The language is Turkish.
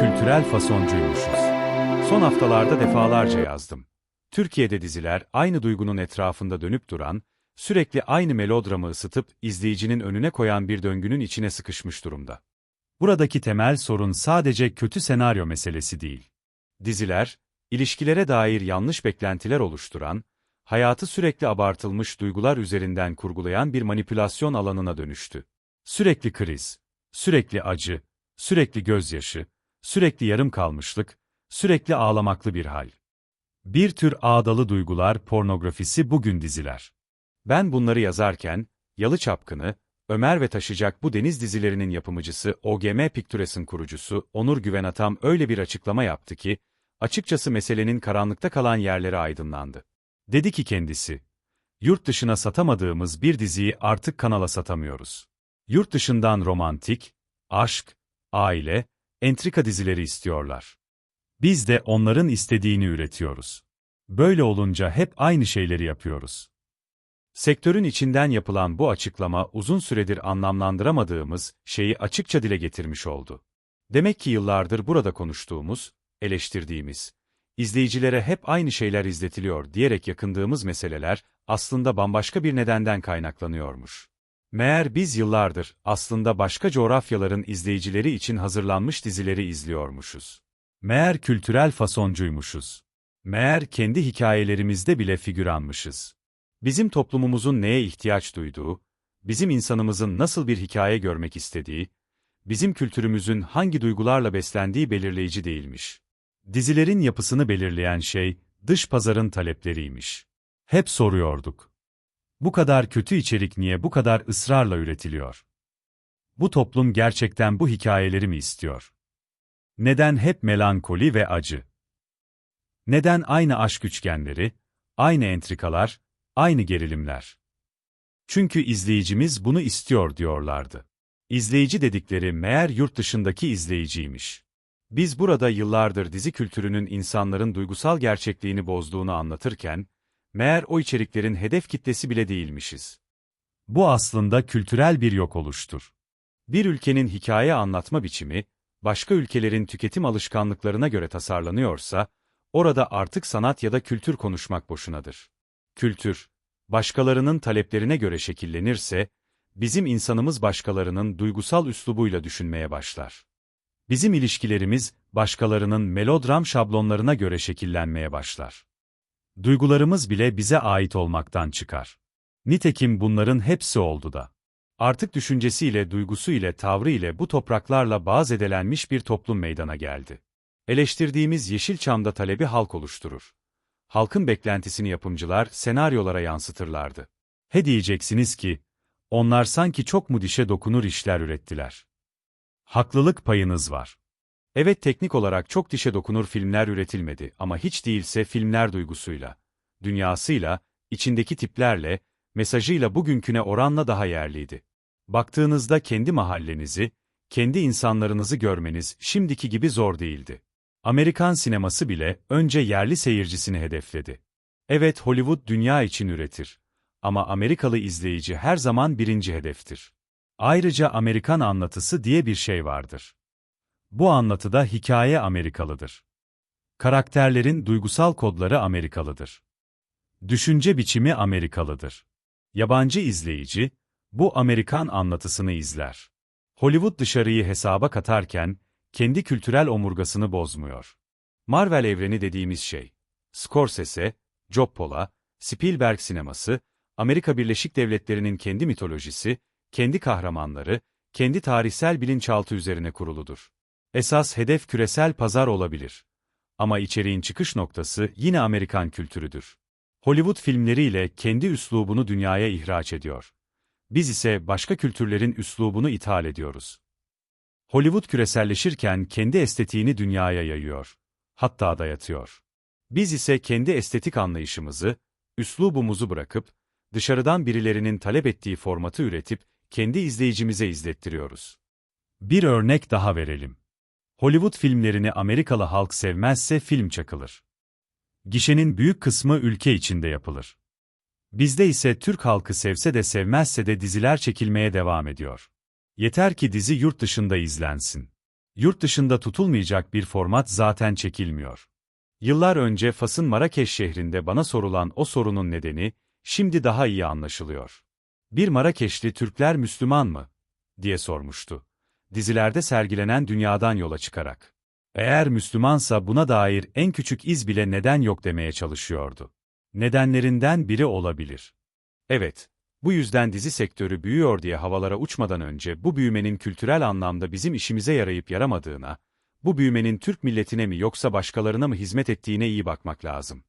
Kültürel fasoncuymuşuz. Son haftalarda defalarca yazdım. Türkiye'de diziler aynı duygunun etrafında dönüp duran, sürekli aynı melodramı ısıtıp izleyicinin önüne koyan bir döngünün içine sıkışmış durumda. Buradaki temel sorun sadece kötü senaryo meselesi değil. Diziler, ilişkilere dair yanlış beklentiler oluşturan, hayatı sürekli abartılmış duygular üzerinden kurgulayan bir manipülasyon alanına dönüştü. Sürekli kriz, sürekli acı, sürekli gözyaşı, sürekli yarım kalmışlık, sürekli ağlamaklı bir hal. Bir tür ağdalı duygular pornografisi bugün diziler. Ben bunları yazarken, Yalı Çapkını, Ömer ve Taşacak bu deniz dizilerinin yapımcısı OGM Pictures'ın kurucusu Onur Güvenatam öyle bir açıklama yaptı ki, açıkçası meselenin karanlıkta kalan yerleri aydınlandı. Dedi ki kendisi, yurt dışına satamadığımız bir diziyi artık kanala satamıyoruz. Yurt dışından romantik, aşk, aile, entrika dizileri istiyorlar. Biz de onların istediğini üretiyoruz. Böyle olunca hep aynı şeyleri yapıyoruz. Sektörün içinden yapılan bu açıklama uzun süredir anlamlandıramadığımız şeyi açıkça dile getirmiş oldu. Demek ki yıllardır burada konuştuğumuz, eleştirdiğimiz, izleyicilere hep aynı şeyler izletiliyor diyerek yakındığımız meseleler aslında bambaşka bir nedenden kaynaklanıyormuş. Meğer biz yıllardır aslında başka coğrafyaların izleyicileri için hazırlanmış dizileri izliyormuşuz. Meğer kültürel fasoncuymuşuz. Meğer kendi hikayelerimizde bile figüranmışız. Bizim toplumumuzun neye ihtiyaç duyduğu, bizim insanımızın nasıl bir hikaye görmek istediği, bizim kültürümüzün hangi duygularla beslendiği belirleyici değilmiş. Dizilerin yapısını belirleyen şey, dış pazarın talepleriymiş. Hep soruyorduk. Bu kadar kötü içerik niye bu kadar ısrarla üretiliyor? Bu toplum gerçekten bu hikayeleri mi istiyor? Neden hep melankoli ve acı? Neden aynı aşk üçgenleri, aynı entrikalar, aynı gerilimler? Çünkü izleyicimiz bunu istiyor diyorlardı. İzleyici dedikleri meğer yurt dışındaki izleyiciymiş. Biz burada yıllardır dizi kültürünün insanların duygusal gerçekliğini bozduğunu anlatırken, meğer o içeriklerin hedef kitlesi bile değilmişiz. Bu aslında kültürel bir yok oluştur. Bir ülkenin hikaye anlatma biçimi, başka ülkelerin tüketim alışkanlıklarına göre tasarlanıyorsa, orada artık sanat ya da kültür konuşmak boşunadır. Kültür, başkalarının taleplerine göre şekillenirse, bizim insanımız başkalarının duygusal üslubuyla düşünmeye başlar. Bizim ilişkilerimiz, başkalarının melodram şablonlarına göre şekillenmeye başlar. Duygularımız bile bize ait olmaktan çıkar. Nitekim bunların hepsi oldu da. Artık düşüncesiyle, duygusu ile, bu topraklarla bağ edelenmiş bir toplum meydana geldi. Eleştirdiğimiz Yeşilçam'da talebi halk oluşturur. Halkın beklentisini yapımcılar senaryolara yansıtırlardı. He diyeceksiniz ki, onlar sanki çok mu dişe dokunur işler ürettiler. Haklılık payınız var. Evet teknik olarak çok dişe dokunur filmler üretilmedi ama hiç değilse filmler duygusuyla, dünyasıyla, içindeki tiplerle, mesajıyla bugünküne oranla daha yerliydi. Baktığınızda kendi mahallenizi, kendi insanlarınızı görmeniz şimdiki gibi zor değildi. Amerikan sineması bile önce yerli seyircisini hedefledi. Evet Hollywood dünya için üretir. Ama Amerikalı izleyici her zaman birinci hedeftir. Ayrıca Amerikan anlatısı diye bir şey vardır. Bu anlatıda hikaye Amerikalıdır. Karakterlerin duygusal kodları Amerikalıdır. Düşünce biçimi Amerikalıdır. Yabancı izleyici, bu Amerikan anlatısını izler. Hollywood dışarıyı hesaba katarken, kendi kültürel omurgasını bozmuyor. Marvel evreni dediğimiz şey, Scorsese, Coppola, Spielberg sineması, Amerika Birleşik Devletleri'nin kendi mitolojisi, kendi kahramanları, kendi tarihsel bilinçaltı üzerine kuruludur. Esas hedef küresel pazar olabilir. Ama içeriğin çıkış noktası yine Amerikan kültürüdür. Hollywood filmleriyle kendi üslubunu dünyaya ihraç ediyor. Biz ise başka kültürlerin üslubunu ithal ediyoruz. Hollywood küreselleşirken kendi estetiğini dünyaya yayıyor. Hatta dayatıyor. Biz ise kendi estetik anlayışımızı, üslubumuzu bırakıp, dışarıdan birilerinin talep ettiği formatı üretip, kendi izleyicimize izlettiriyoruz. Bir örnek daha verelim. Hollywood filmlerini Amerikalı halk sevmezse film çakılır. Gişenin büyük kısmı ülke içinde yapılır. Bizde ise Türk halkı sevse de sevmezse de diziler çekilmeye devam ediyor. Yeter ki dizi yurt dışında izlensin. Yurt dışında tutulmayacak bir format zaten çekilmiyor. Yıllar önce Fas'ın Marrakeş şehrinde bana sorulan o sorunun nedeni, şimdi daha iyi anlaşılıyor. Bir Marrakeşli Türkler Müslüman mı? diye sormuştu. Dizilerde sergilenen dünyadan yola çıkarak. Eğer Müslümansa buna dair en küçük iz bile neden yok demeye çalışıyordu. Nedenlerinden biri olabilir. Evet, bu yüzden dizi sektörü büyüyor diye havalara uçmadan önce bu büyümenin kültürel anlamda bizim işimize yarayıp yaramadığına, bu büyümenin Türk milletine mi yoksa başkalarına mı hizmet ettiğine iyi bakmak lazım.